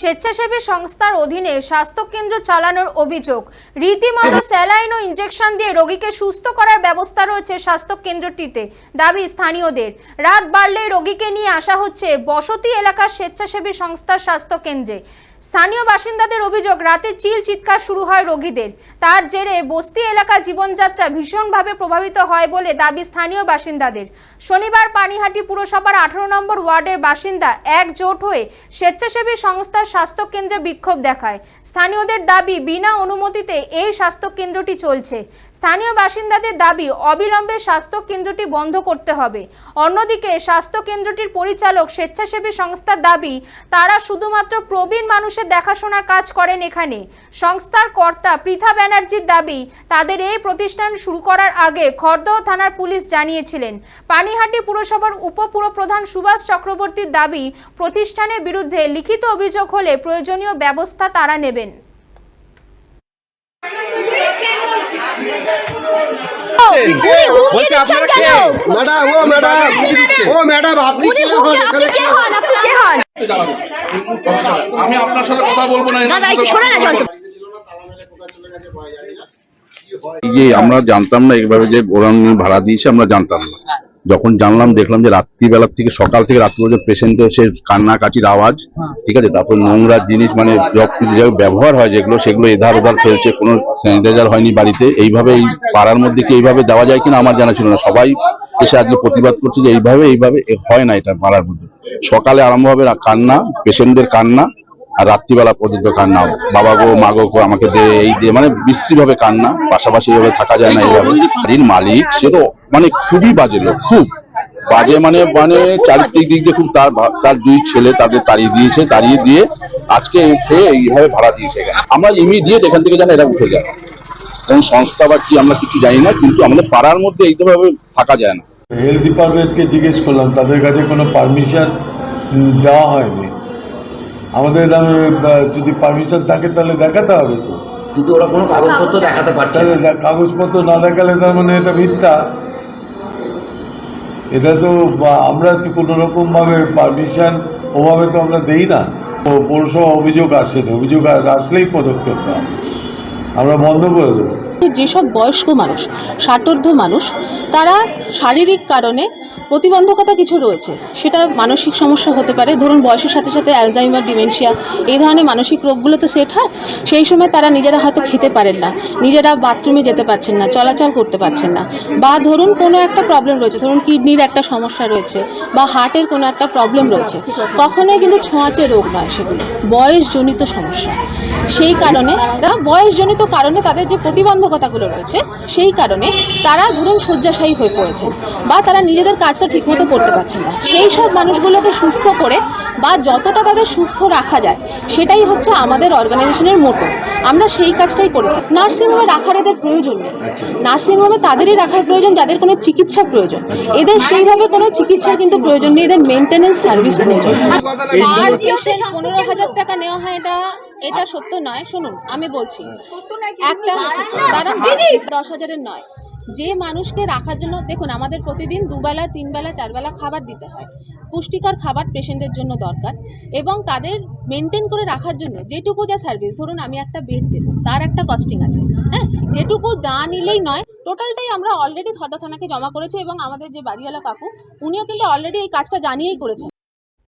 স্বেচ্ছাসেবী সংস্থার অধীনে স্বাস্থ্যকেন্দ্র চালানোর অভিযোগ। রীতিমতো স্যালাইন ও ইঞ্জেকশন দিয়ে রোগীকে সুস্থ করার ব্যবস্থা রয়েছে স্বাস্থ্যকেন্দ্রটিতে, দাবি স্থানীয়দের। রাত বাড়লে রোগীকে নিয়ে আসা হচ্ছে বসতি এলাকার স্বেচ্ছাসেবী সংস্থার স্বাস্থ্যকেন্দ্রে। স্থানীয় বাসিন্দাদের অভিযোগ, রাতে চিল চিৎকার শুরু হয় রোগীদের। তার জেরে বস্তি এলাকা জীবনযাত্রা ভীষণভাবে প্রভাবিত হয় বলে দাবি স্থানীয় বাসিন্দাদের। শনিবার পানিহাটি পুরসভার আঠারো নম্বর ওয়ার্ডের বাসিন্দা একজোট হয়ে স্বেচ্ছাসেবী সংস্থার স্বাস্থ্যকেন্দ্রে বিক্ষোভ দেখায়। স্থানীয়দের দাবি, বিনা অনুমতিতে এই স্বাস্থ্যকেন্দ্রটি চলছে। স্থানীয় বাসিন্দাদের দাবি, অবিলম্বে স্বাস্থ্যকেন্দ্রটি বন্ধ করতে হবে। অন্যদিকে স্বাস্থ্যকেন্দ্রটির পরিচালক স্বেচ্ছাসেবী সংস্থার দাবি, তারা শুধুমাত্র প্রবীণ মানুষের দেখাশোনার কাজ করেন এখানে। সংস্থার কর্তা পৃথা ব্যানার্জির দাবি তাদের এই প্রতিষ্ঠান শুরু করার আগে খড়দহ থানার পুলিশ জানিয়েছিলেন। পানিহাটি পুরসভার উপপুরপ্রধান সুভাষ চক্রবর্তীর দাবি প্রতিষ্ঠানের বিরুদ্ধে লিখিত অভিযোগ হলে প্রয়োজনীয় ব্যবস্থা তারা নেবেন। বলছে আপনারা কে? ম্যাডাম ও ম্যাডাম ও ম্যাডাম আপনি কে হন? এখানে কে হন? আমি আপনার সাথে কথা বলব না না না একটু শোনা না যন্ত্র যে আমরা জানতাম না এইভাবে যে ওরান ভাড়া দিয়েছে আমরা জানতাম না। যখন জানলাম দেখলাম যে রাত্রিবেলার থেকে সকাল থেকে রাত্রি পর্যন্ত পেশেন্টের সে কান্নাকাটির আওয়াজ ঠিক আছে? তারপর নোংরা জিনিস মানে ব্যবহার হয় যেগুলো সেগুলো এধার ওধার ফেলছে কোনো স্যানিটাইজার হয়নি বাড়িতে। এইভাবে এই পাড়ার মধ্যে কি এইভাবে দেওয়া যায় কিনা আমার জানা ছিল না। সবাই এসে আজকে প্রতিবাদ করছে যে এইভাবে এইভাবে হয় না এটা পাড়ার মধ্যে। সকালে আরম্ভ হবে কান্না পেশেন্টদের কান্না আর রাত্রিবেলা পর্যন্ত কান্না বাবা গো মা গো আমাকে দে এই দে মানে বিশ্রী ভাবে কান্না পাশাপাশি এইভাবে থাকা যায় না এইভাবে। বাড়ির মালিক সে তো মানে খুবই বাজে লোক খুব বাজে মানে মানে চারিত্রিক দিক দিয়ে খুব তার তার দুই ছেলে তাদের তাড়িয়ে দিয়েছে তাড়িয়ে দিয়ে আজকে উঠে এইভাবে ভাড়া দিয়েছে। আমরা ইমিডিয়েট এখান থেকে যেন এটা উঠে যায়। কোন সংস্থা বা কি আমরা কিছু জানি না কিন্তু আমাদের পাড়ার মধ্যে এইভাবে থাকা যায় না। হেলথ ডিপার্টমেন্টকে জিজ্ঞেস করলাম তাদের কাছে কোনো পারমিশন দেওয়া হয়নি। আমাদের নামে যদি পারমিশন থাকে তাহলে দেখাতে হবে তো। কিন্তু ওরা কোনো কাগজপত্র দেখাতে পারছে না। কাগজপত্র না দেখালে তার মানে এটা মিথ্যা। এটা তো আমরা তো কোনো রকমভাবে পারমিশন ওভাবে তো আমরা দেই না। ও পৌরসভা অভিযোগ আসেনি অভিযোগ আসলেই পদক্ষেপ নেওয়া হবে। আমরা বন্ধ করে দেবো। যেসব বয়স্ক মানুষ ষাটোর্ধ মানুষ তারা শারীরিক কারণে প্রতিবন্ধকতা কিছু রয়েছে। সেটা মানসিক সমস্যা হতে পারে। ধরুন, বয়সের সাথে সাথে অ্যালজাইমার, ডিমেনশিয়া এই ধরনের মানসিক রোগগুলো তো সেট হয়। সেই সময় তারা নিজেরা হয়তো খেতে পারেন না। নিজেরা বাথরুমে যেতে পারছেন না, চলাচল করতে পারছেন না। বা ধরুন, কোনো একটা প্রবলেম রয়েছে। ধরুন, কিডনির একটা সমস্যা রয়েছে বা হার্টের কোনো একটা প্রবলেম রয়েছে। কখনোই কিন্তু ছোঁয়াচে রোগ নয় সেগুলো। বয়সজনিত সমস্যা। সেই কারণে, তারা বয়সজনিত কারণে তাদের যে প্রতিবন্ধকতাগুলো রয়েছে, সেই কারণে তারা ধরুন শয্যাশায়ী হয়ে পড়েছে বা তারা নিজেদের কাজটা ঠিকমতো করতে পারছেন না। সেই সব মানুষগুলোকে সুস্থ করে বা যতটা তাদের সুস্থ রাখা যায় সেটাই হচ্ছে আমাদের অর্গানাইজেশনের মোটো। আমরা সেই কাজটাই করি নার্সিংহোমে রাখার এদের প্রয়োজন নেই। নার্সিংহোমে তাদেরই রাখার প্রয়োজন যাদের কোনো চিকিৎসা প্রয়োজন। এদের সেইভাবে কোনো চিকিৎসার কিন্তু প্রয়োজন নেই এদের মেনটেনেন্স সার্ভিস প্রয়োজন পার পেশেন্ট পনেরো হাজার টাকা নেওয়া হয় এটা এটা সত্য নয়। শুনুন আমি বলছি। একটা দাঁড়ান। দশ হাজারের নয়। যে মানুষকে রাখার জন্য দেখুন, আমাদের প্রতিদিন দুবেলা, তিনবেলা, চারবেলা খাবার দিতে হয়। পুষ্টিকর খাবার পেশেন্টের জন্য দরকার এবং তাদের মেনটেন করে রাখার জন্য যেটুকু যা সার্ভিস ধরুন আমি একটা বেড দেবো, তার একটা কস্টিং আছে হ্যাঁ? যেটুকু দা নিলেই নয় টোটালটাই আমরা অলরেডি থর্দা থানাকে জমা করেছি এবং আমাদের যে বাড়িওয়ালা কাকু, উনিও কিন্তু অলরেডি এই কাজটা জানিয়েই করেছেন।